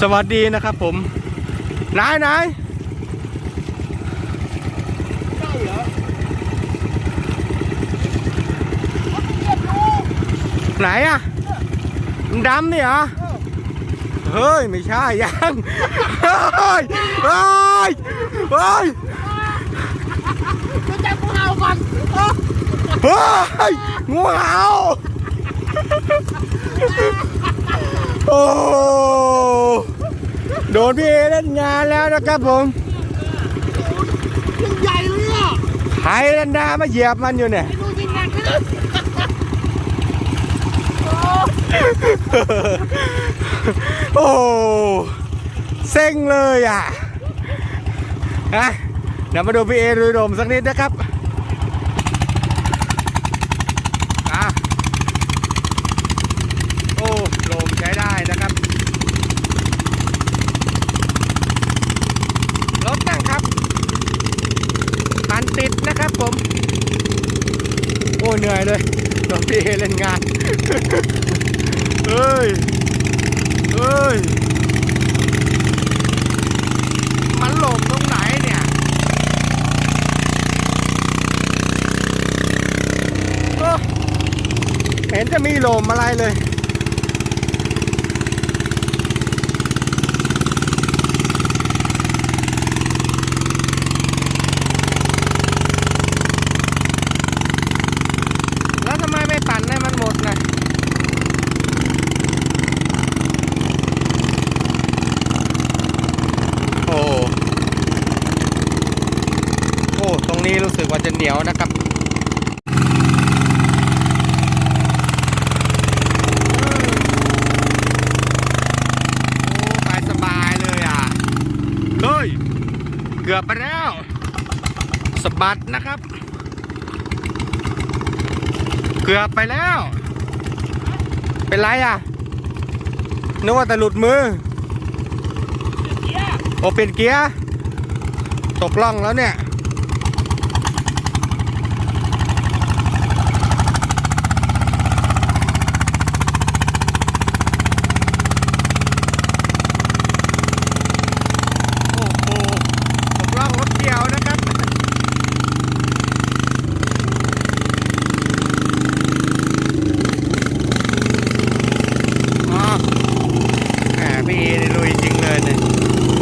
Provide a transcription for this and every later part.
สวัสดีนะครับผม นายนายใช่เหรอไหนอะมันดำนี่เหรอ เฮ้ย ไม่ใช่ยังเฮ้ยเฮ้ยเฮ้ยจะจับงูเห่าก่อนเฮ้ยงูเห่า โอ้โดนพี่เอเล่นงานแล้วนะครับผมยิ่งใหญ่เลยอะไฮแลนดามาเหยียบมันอยู่เนี่ยไอ้ดูยิงหนักเลยโอ้โอ้เซ็งเลยอะฮะเดี๋ยวมาดูพี่เอดูดมสักนิดนะครับอะโอ้ลมใช้ได้นะครับ รถนั่งครับคันติดนะครับผม โอ้ เหนื่อยเลยโดนพี่เอเล่นงานเอ้ยเอ้ย มันหลบตรงไหนเนี่ยเห็นจะมีลมอะไรเลย แล้วทำไมไม่ปั่นให้มันหมดนะโอ้ โอ้ ตรง นี้รู้สึกว่าจะเหนียวนะครับโอ้ไปสบายเลยอะเฮ้ยเกือบไปแล้วสะบัดนะครับ เกือบไปแล้ว เป็นไรอะนึกว่าแต่หลุดมือเหี้ยโอเป็นเกียร์ตกล่องแล้วเนี่ย โอ้โห ตกล่องรถเกี่ยวนะครับ อ๋อแหมพี่เอนี่ลุยจริงเลยเนี่ย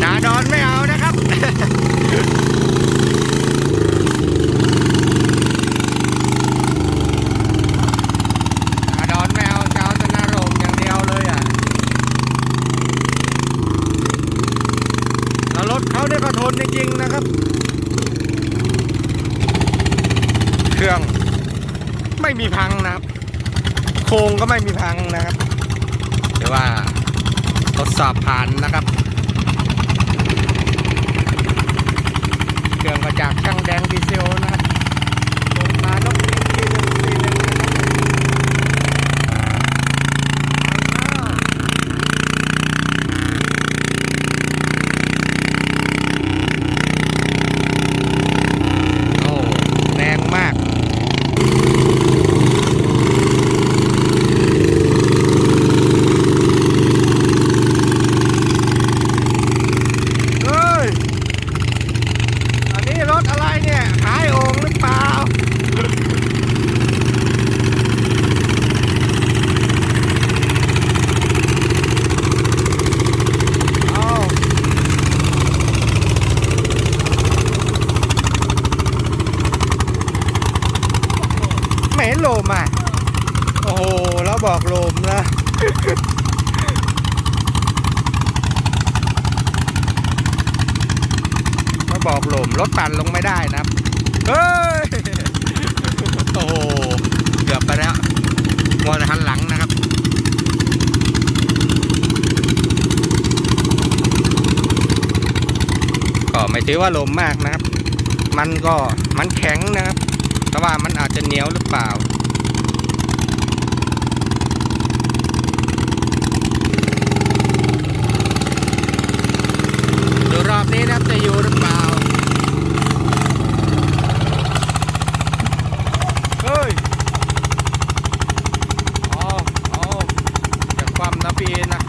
หนาดอนไม่เอานะครับ หนาดอนไม่เอาจะเอาแต่หนาโรงอย่างเดียวเลยอะ แล้วระทนจริงๆนะครับ เครื่องไม่มีพังนะครับ โครงก็ไม่มีพังนะครับหรือว่าทดสอบผ่านนะครับ เครื่องมาจากช่างแดงดีเซลนะครับลงมานกทีหนึ่งทีหนึ่งนะครับโอ้แรงมาก เฮ้ย อันนี้รถอะไรเนี่ย หายโอ่งหรือเปล่า เอาไม่เห็นโลมอะ โอ้โห แล้วบอกโลมนะ มา บอกหลมรถปั่นลงไม่ได้นะครับ เฮ้ย โอ้เกือบไปแล้วมอจะหันหลังนะครับก็ไม่ถือว่าลมมากนะครับ มันก็มันแข็งนะครับ แต่ว่ามันอาจจะเหนียวหรือเปล่า ดูรอบนี้นะครับจะอยู่หรือเปล่า เฮ้ยอ๋ออ๋อจะคว่ำนะพี่นะ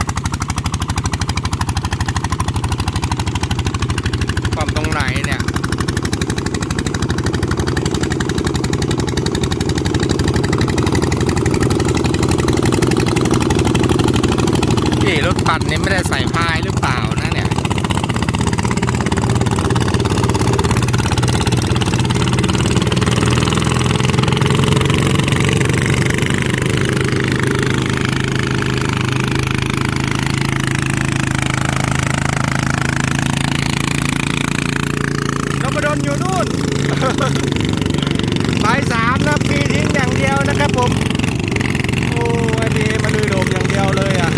นี่รถ ปั่นนี่ไม่ได้ใส่พายหรือเปล่านะเนี่ยนพดลอยู่นู่นไปสามนะปีทิ้งอย่างเดียวนะครับผม โอ้ไอดีมาลุยโดมอย่างเดียวเลยอะ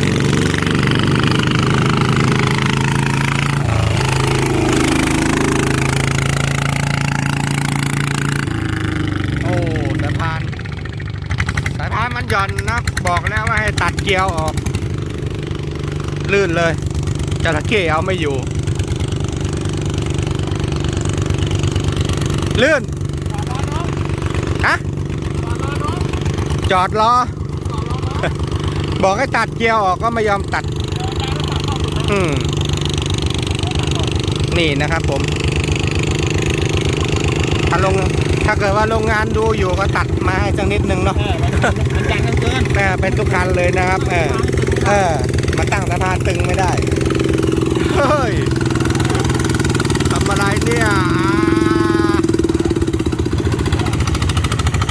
โอ้สายพานสายพานมัน หย่อนนะ บอกแล้วว่าให้ตัดเกียวออก ลื่นเลยจระเข้เอาไม่อยู่ ลื่นฮะจอดรอบอกให้ตัดเกียร์ออกก็ไม่ยอมตัด อืม นี่นะครับผม ถ้าลงถ้าเกิดว่าโรงงานดูอยู่ก็ตัดมาให้สักนิดนึงเนาะเออมันจังกันเกินแม่เป็นทุกคันเลยนะครับ เออเออมาตั้งสะพานตึงไม่ได้เฮ้ยทำอะไรเนี่ย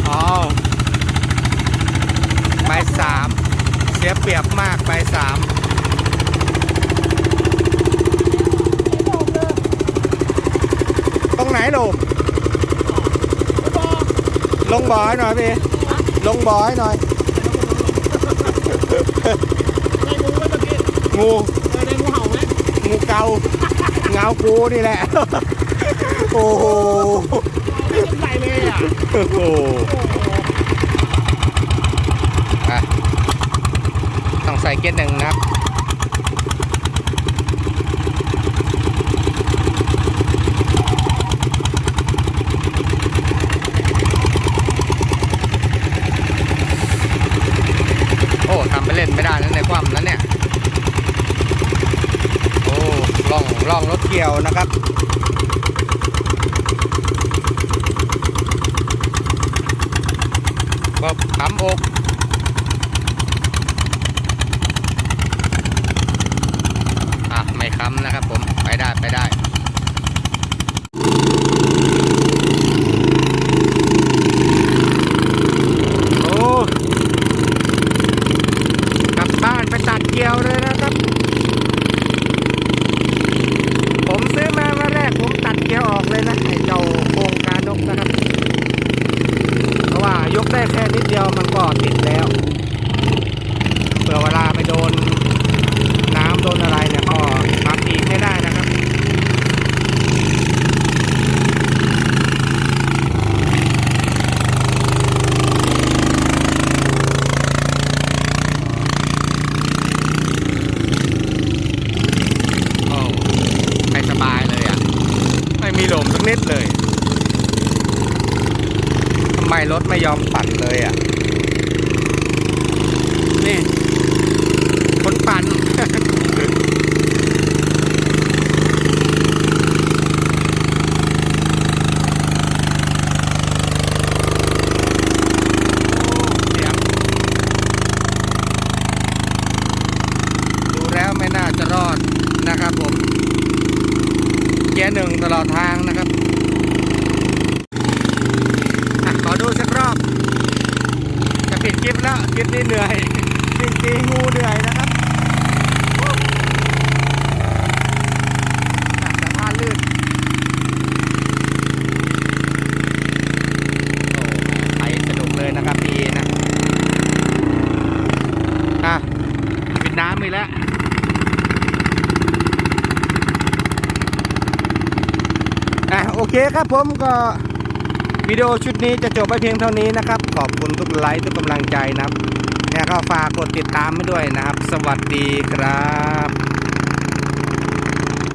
อ๋อใบสามเสียเปรียบมากใบสาม ตรงไหนลูก ลงบ่อให้หน่อยพี่ ลงบ่อให้หน่อยได้งูไหมเมื่อกี้งูเคยได้งูเห่าไหมงูเกาเงากูนี่แหละ โอ้โหไม่ใส่เลยอะโอ้โหอะต้องใส่เกียร์หนึ่งนะครับ โอ้ทำไปเล่นไม่ได้นะในความนั้นเนี่ย โอ้ล่องล่องรถเกี่ยวนะครับ ก็ขำอกอะไม่ค้ำนะครับผม ไปได้ไปได้ โอ้กลับบ้านไปตัดเกี่ยวเลยนะครับ ผมซื้อมาวันแรกผมตัดเกียร์ออกเลยนะไอ้เจ้าโครงการนกนะครับ เพราะว่ายกได้แค่นิดเดียวมันก็ติดแล้วเผื่อเวลาไปโดนน้ำโดนอะไรเนี่ยก็ทำอีกไม่ได้นะครับ โอ้ไม่สบายเลยอะ ไม่มีลมสักนิดเลยทำไมรถไม่ยอมปั่นเลยอะ นี่ปั่น เสียงดูแล้วไม่น่าจะรอดนะครับผม เกียร์ หนึ่งตลอดทางนะครับอขอดูสักรอบ จะปิดคลิปแล้วคลิปนี้เหนื่อยจริงๆงูเหนื่อยนะครับอะสะพานลื่น โอ้ไปสนุกเลยนะครับพี่นะ อะปิดน้ำอีกแล้ว อะ โอเคครับผมก็วิดีโอชุดนี้จะจบไปเพียงเท่านี้นะครับ ขอบคุณทุกไลค์ทุกกำลังใจนะครับเนี่ยก็ฝากกดติดตามไปด้วยนะครับ สวัสดีครับ